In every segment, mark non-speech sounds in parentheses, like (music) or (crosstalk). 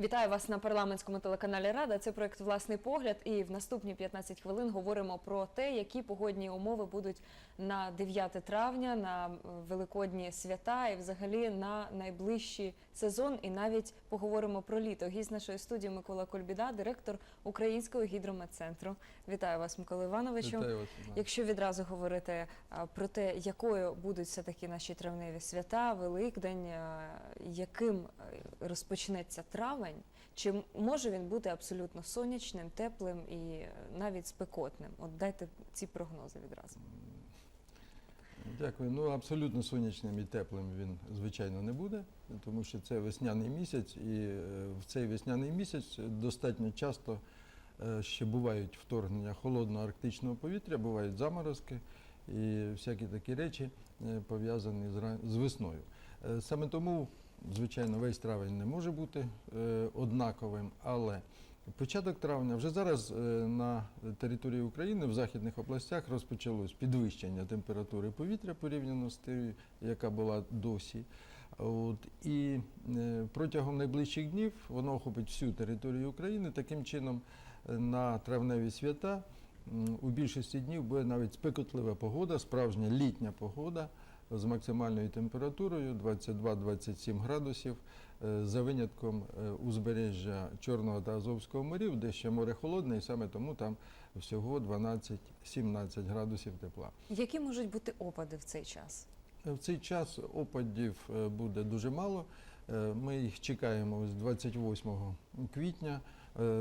Вітаю вас на парламентському телеканалі Рада. Це проект Власний погляд. І в наступні 15 хвилин говоримо про те, які погодні умови будуть на 9 травня, на е, великодні свята і взагалі на найближчий сезон. І навіть поговоримо про літо. Гість нашої студії Микола Кольбіда, директор Українського гідрометцентру. Вітаю вас, Микола Івановичу. Вітаю вас. Якщо відразу говорити про те, якою будуть все таки наші травневі свята, Великдень, яким е, розпочнеться травень, чи може він бути абсолютно сонячним, теплим і е, навіть спекотним? От дайте ці прогнози відразу. Дякую. Ну абсолютно сонячним і теплим він звичайно не буде, тому що це весняний місяць, і е, в цей весняний місяць достатньо часто е, ще бувають вторгнення холодного арктичного повітря, бувають заморозки і всякі такі речі пов'язані з весною. Саме тому, звичайно, весь травень не може бути е, однаковим, але Початок травня вже зараз е, на території України в західних областях розпочалось підвищення температури повітря порівняно з тією, яка була досі. От, і е, протягом найближчих днів воно охопить всю територію України. Таким чином, е, на травневі свята м, у більшості днів буде навіть спекотлива погода, справжня літня погода з максимальною температурою 22-27 градусів. Е, за винятком е, узбережжя Чорного та Азовського морів, де ще море холодне, і саме тому там всього 12-17 градусів тепла. Які можуть бути опади в цей час? Е, В цей час опадів буде дуже мало. Ми їх чекаємо з 28 квітня.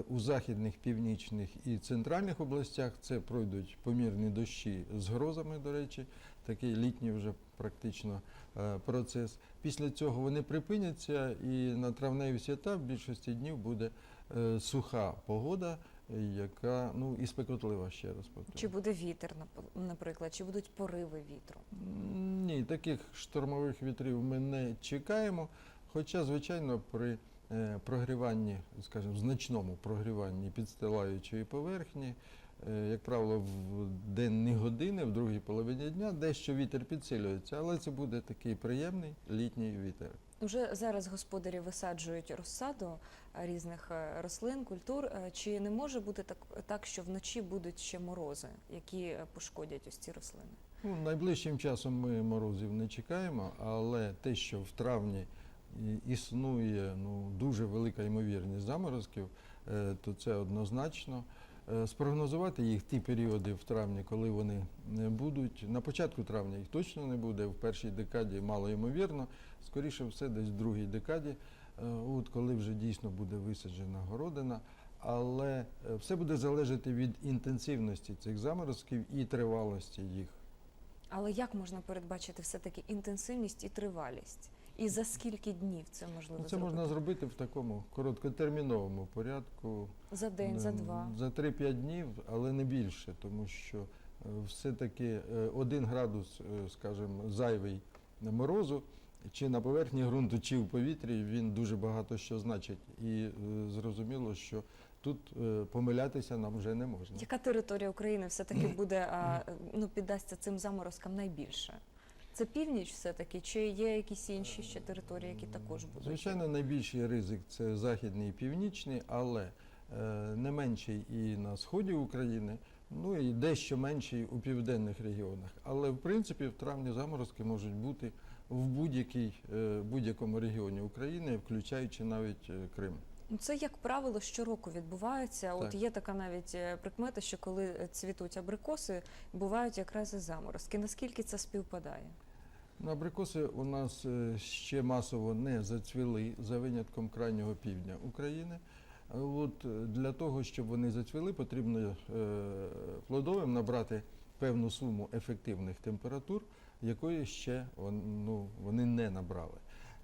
У західних, північних і центральних областях це пройдуть помірні дощі з грозами, до речі, такий літній вже практично е, процес. Після цього вони припиняться, і на травневі свята в більшості днів буде е, суха погода, яка ну і спекотлива ще раз повторюю. Чи буде вітер, наприклад, чи будуть пориви вітру? Ні, таких штормових вітрів ми не чекаємо. Хоча, звичайно, при е, прогріванні, скажімо, значному прогріванні підстилаючої поверхні, як правило, в денні години, в другій половині дня, дещо вітер підсилюється, але це буде такий приємний літній вітер. Уже зараз господарі висаджують розсаду е, різних е, рослин, культур. Е, Чи не може бути так, так, що вночі будуть ще морози, які е, пошкодять ось ці рослини? Ну, найближчим часом ми морозів не чекаємо, але те, що в травні існує ну, дуже велика ймовірність заморозків, е, то це однозначно. Е, Спрогнозувати їх ті періоди в травні, коли вони не будуть. На початку травня їх точно не буде, в першій декаді мало ймовірно, скоріше все, десь в другій декаді, е, от коли вже дійсно буде висаджена городина. Але е, все буде залежати від інтенсивності цих заморозків і тривалості їх. Але як можна передбачити все-таки інтенсивність і тривалість? І за скільки днів це можливо Ну, це зробити? можна зробити в такому короткотерміновому порядку. За день, за Е, два. За 3-5 днів, але не більше, тому що е, все-таки е, один градус, е, скажімо, зайвий морозу, чи на поверхні ґрунту, чи в повітрі, він дуже багато що значить. І зрозуміло, що тут помилятися нам вже не можна. Яка територія України все-таки (clears throat) буде ну, піддасться цим заморозкам найбільше? Це північ все-таки, чи є якісь інші ще території, які також будуть? Звичайно, найбільший ризик це західний і північний, але е, не менший і на сході України, ну і дещо менший у південних регіонах. Але в принципі в травні заморозки можуть бути в будь-якій, е, будь-якому регіоні України, включаючи навіть е, Крим. Ну, Це, як правило, щороку відбувається. От є така навіть е, прикмета, що коли е, цвітуть абрикоси, бувають якраз і заморозки. Наскільки це співпадає? Ну, Абрикоси у нас е, ще масово не зацвіли за винятком крайнього півдня України. От для того, щоб вони зацвіли, потрібно плодовим набрати певну суму ефективних температур, якої ще ну, вони не набрали.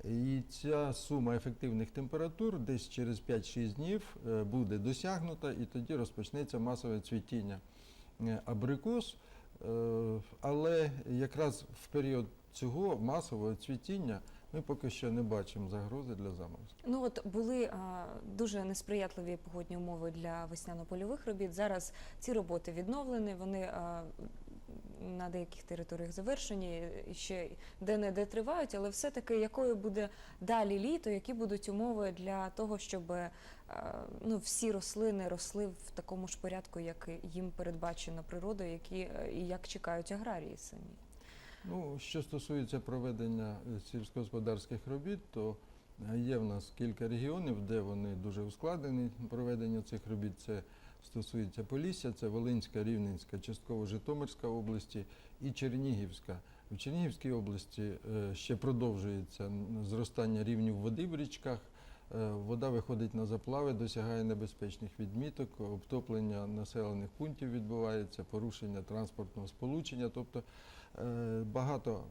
І ця сума ефективних температур десь через 5-6 днів е, буде досягнута, і тоді розпочнеться масове цвітіння е, абрикос. Е, Але якраз в період цього масового цвітіння ми поки що не бачимо загрози для заморозків. Ну от були а, дуже несприятливі погодні умови для весняно-польових робіт. Зараз ці роботи відновлені. Вони а, на деяких територіях завершені, ще де-не-де тривають, але все-таки якою буде далі літо, які будуть умови для того, щоб е, ну, всі рослини росли в такому ж порядку, як їм передбачено природою, які, е, і як чекають аграрії самі. Ну, що стосується проведення е, сільськогосподарських робіт, то є в нас кілька регіонів, де вони дуже ускладнені проведення цих робіт. Це стосується Полісся, це Волинська, Рівненська, частково Житомирська області і Чернігівська. В Чернігівській області е, ще продовжується зростання рівнів води в річках. Е, Вода виходить на заплави, досягає небезпечних відміток, обтоплення населених пунктів відбувається, порушення транспортного сполучення, тобто е, багато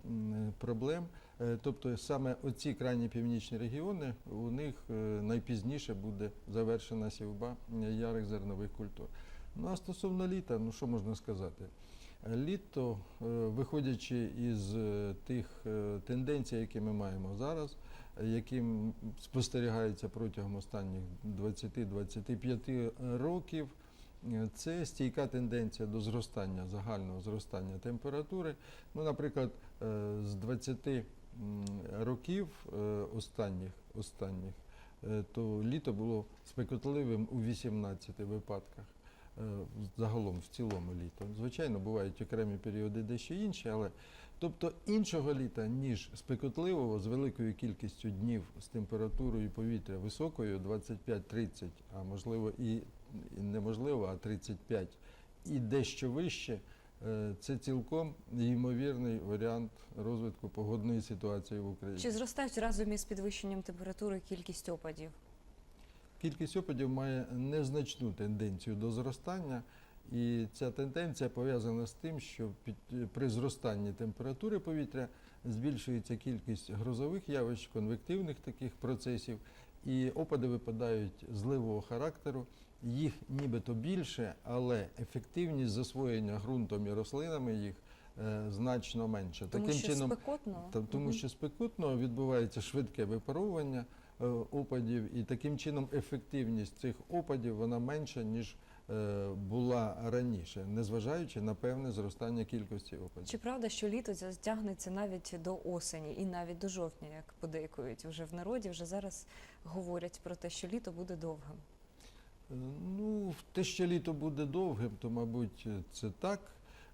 проблем. Е, Тобто саме оці крайні північні регіони, у них е, найпізніше буде завершена сівба е, ярих зернових культур. Ну а стосовно літа, ну що можна сказати? Літо, виходячи із тих тенденцій, які ми маємо зараз, які спостерігаються протягом останніх 20-25 років, це стійка тенденція до зростання, загального зростання температури. Ну, наприклад, з 20 м, років е, останніх, останніх е, то літо було спекотливим у 18 випадках. е, Загалом в цілому літо. Звичайно, бувають окремі періоди дещо інші, але тобто іншого літа, ніж спекотливого, з великою кількістю днів з температурою повітря високою 25-30, а можливо і, неможливо, а 35, і дещо вище, це цілком ймовірний варіант розвитку погодної ситуації в Україні. Чи зростають разом із підвищенням температури кількість опадів? Кількість опадів має незначну тенденцію до зростання, і ця тенденція пов'язана з тим, що під, при зростанні температури повітря збільшується кількість грозових явищ, конвективних таких процесів, і опади випадають зливого характеру. Їх нібито більше, але ефективність засвоєння ґрунтом і рослинами їх е, значно менше. Тому що спекотно? Та- тому угу. що спекотно відбувається швидке випаровування е, опадів, і таким чином ефективність цих опадів вона менша, ніж була раніше, незважаючи на певне зростання кількості опадів. Чи правда, що літо затягнеться навіть до осені і навіть до жовтня, як подейкують вже в народі, вже зараз говорять про те, що літо буде довгим. Е, Ну, те, що літо буде довгим, то, мабуть, це так.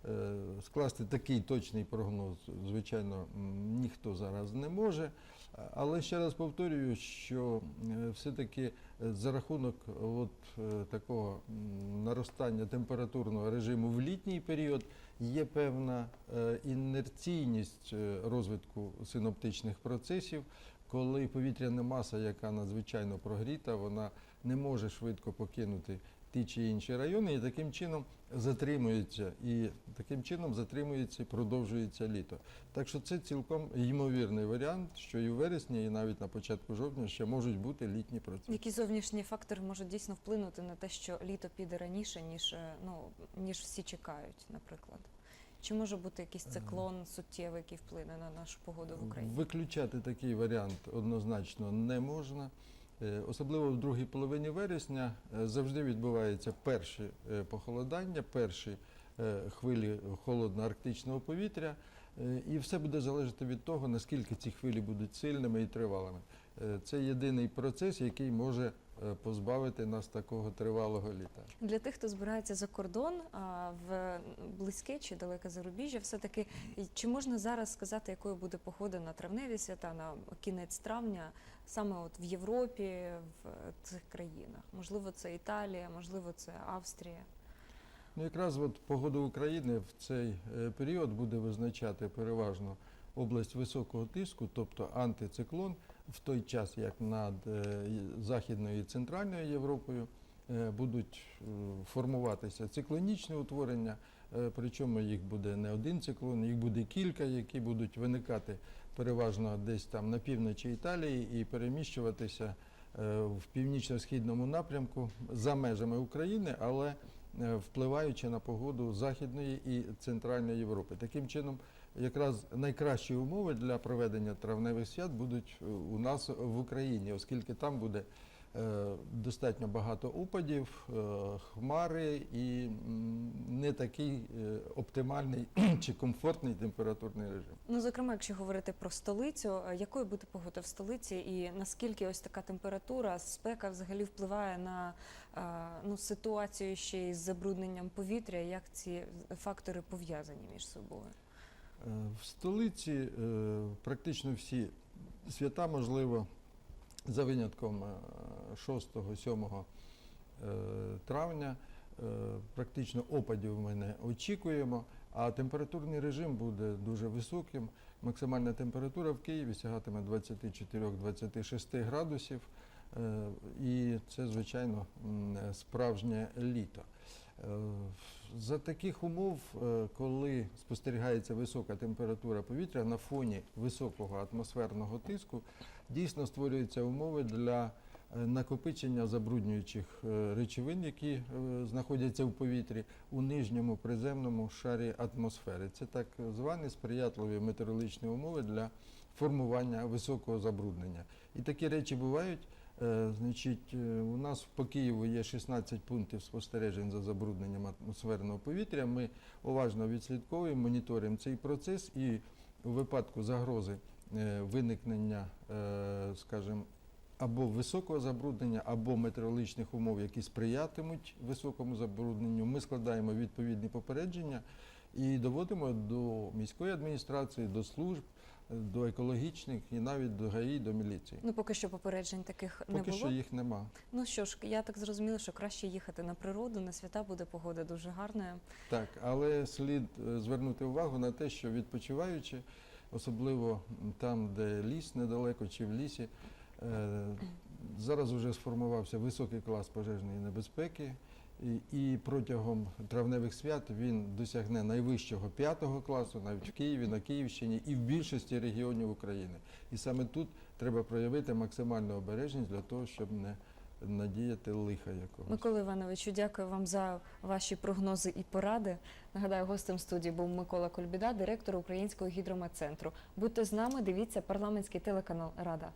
Е, Скласти такий точний прогноз, звичайно, ніхто зараз не може. Але ще раз повторюю, що е, все-таки е, за рахунок от е, такого наростання температурного режиму в літній період є певна інерційність розвитку синоптичних процесів, коли повітряна маса, яка надзвичайно прогріта, вона не може швидко покинути ті чи інші райони, і таким чином затримується, і таким чином затримується і продовжується літо. Так що це цілком ймовірний варіант, що і в вересні, і навіть на початку жовтня ще можуть бути літні процеси. Які зовнішні фактори можуть дійсно вплинути на те, що літо піде раніше, ніж, е, ну, ніж всі чекають, наприклад? Чи може бути якийсь циклон суттєвий, який вплине на нашу погоду в Україні? Виключати такий варіант однозначно не можна. Е, Особливо в другій половині вересня е, завжди відбуваються перші е, похолодання, перші хвилі холодно-арктичного повітря, і все буде залежати від того, наскільки ці хвилі будуть сильними і тривалими. Е, Це єдиний процес, який може е, позбавити нас такого тривалого літа. Для тих, хто збирається за кордон в близьке чи далеке зарубіжжя, все-таки чи можна зараз сказати, якою буде погода на травневі свята, на кінець травня, саме от в Європі, в цих країнах? Можливо, це Італія, можливо, це Австрія. Ну, якраз от погода України в цей е, період буде визначати переважно область високого тиску, тобто антициклон, в той час, як над е, Західною і Центральною Європою е, будуть е, формуватися циклонічні утворення, причому їх буде не один циклон, їх буде кілька, які будуть виникати переважно десь там на півночі Італії і переміщуватися в північно-східному напрямку за межами України, але впливаючи на погоду Західної і Центральної Європи. Таким чином, якраз найкращі умови для проведення травневих свят будуть е, у нас в Україні, оскільки там буде е, достатньо багато опадів, е, хмари і не такий оптимальний (clears throat) чи комфортний температурний режим. Ну, зокрема, якщо говорити про столицю, якою буде погода в столиці, і наскільки ось така температура, спека взагалі впливає на ну, ситуацію ще із забрудненням повітря, як ці фактори пов'язані між собою? Е, В столиці е, практично всі свята, можливо, за винятком 6-7 травня, е, практично опадів ми не очікуємо, а температурний режим буде дуже високим. Максимальна температура в Києві сягатиме 24-26 градусів, і це, звичайно, справжнє літо. Е, За таких умов, е, коли спостерігається висока температура повітря на фоні високого атмосферного тиску, дійсно створюються умови для е, накопичення забруднюючих речовин, які знаходяться в повітрі у нижньому приземному шарі атмосфери. Це так звані сприятливі метеорологічні умови для формування високого забруднення. І такі речі бувають. Е, Значить, е, у нас по Києву є 16 пунктів спостережень за забрудненням атмосферного повітря. Ми уважно відслідковуємо, моніторимо цей процес і у випадку загрози е, виникнення, скажімо, або високого забруднення, або метеорологічних умов, які сприятимуть високому забрудненню, ми складаємо відповідні попередження і доводимо до міської адміністрації, до служб, до екологічних і навіть до ГАІ, до міліції. Ну, поки що попереджень таких не Поки що їх нема. Ну що ж, я так зрозуміла, що краще їхати на природу, на свята буде погода дуже гарною. Так, але слід е, звернути увагу на те, що відпочиваючи, особливо там, де ліс недалеко чи в лісі, е, зараз вже сформувався високий клас пожежної небезпеки. І, протягом травневих свят він досягне найвищого п'ятого класу, навіть в Києві, на Київщині і в більшості регіонів України. І саме тут треба проявити максимальну обережність для того, щоб не надіяти лиха якогось. Микола Івановичу, дякую вам за ваші прогнози і поради. Нагадаю, гостем студії був Микола Кольбіда, директор Українського гідрометцентру. Будьте з нами, дивіться парламентський телеканал Рада.